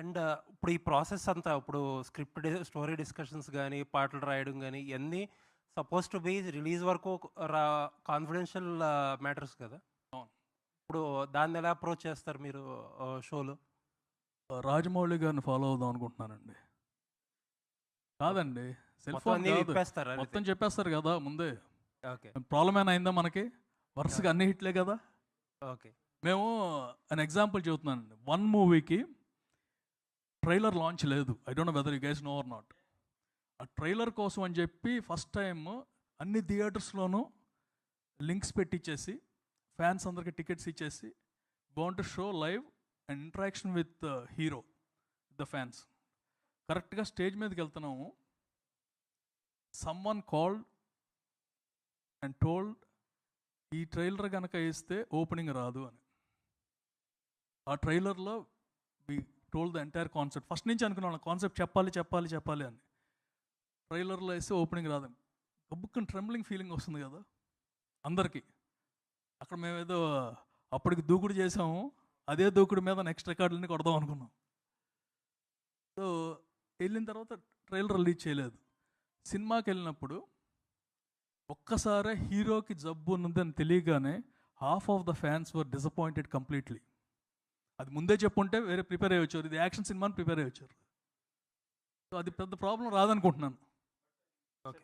And ఇప్పుడు ఈ process అంతా ఇప్పుడు స్క్రిప్ట్ స్టోరీ డిస్కషన్స్ కానీ పాటలు రాయడం కానీ ఇవన్నీ సపోజ్ టు బి రిలీజ్ వరకు రా కాన్ఫిడెన్షియల్ మ్యాటర్స్ కదా. ఇప్పుడు దాన్ని ఎలా అప్రోచ్ చేస్తారు మీరు షోలో? రాజమౌళి గారిని ఫాలో అవుదాం అనుకుంటున్నానండి. కాదండి. సెల్ మొత్తం ఫోన్ మొత్తం చెప్పేస్తారు కదా ముందే. ఓకే. ప్రాబ్లం ఏమైనా అయిందా మనకి? వరుసగా అన్ని హిట్లే కదా? ఓకే. మేము అన్ ఎగ్జాంపుల్ చెబుతున్నానండి. వన్ మూవీకి ట్రైలర్ లాంచ్ లేదు. I don't know whether you guys know or not ఆ ట్రైలర్ కోసం అని చెప్పి ఫస్ట్ టైం అన్ని థియేటర్స్లోనూ లింక్స్ పెట్టించేసి ఫ్యాన్స్ అందరికి టికెట్స్ ఇచ్చేసి want show live and interaction with hero the fans కరెక్ట్గా స్టేజ్ మీదకి వెళ్తున్నాము. Some one called and told ఈ ట్రైలర్ కనుక వేస్తే ఓపెనింగ్ రాదు అని. ఆ ట్రైలర్లో told the entire concept first నుంచి అనుకున్నాను కాన్సెప్ట్ చెప్పాలి చెప్పాలి చెప్పాలి అని. ట్రైలర్లో వేస్తే ఓపెనింగ్ రాదు గబ్బుక్కని ట్రెంబ్లింగ్ ఫీలింగ్ వస్తుంది కదా అందరికీ. అక్కడ మేము ఏదో అప్పటికి దూకుడు చేసాము అదే దూకుడు మీద నెక్స్ట్ రికార్డులని కొడదాం అనుకున్నాం. సో వెళ్ళిన తర్వాత ట్రైలర్ రిలీజ్ చేయలేదు. సినిమాకి వెళ్ళినప్పుడు ఒక్కసారే హీరోకి జబ్బు ఉన్నదని తెలియగానే half of the fans were disappointed completely అది ముందే చెప్పుంటే వేరే ప్రిపేర్ అయ్యి వచ్చారు. ఇది యాక్షన్ సినిమాని ప్రిపేర్ అయ్యి వచ్చారు. సో అది పెద్ద ప్రాబ్లం రాదనుకుంటున్నాను. ఓకే.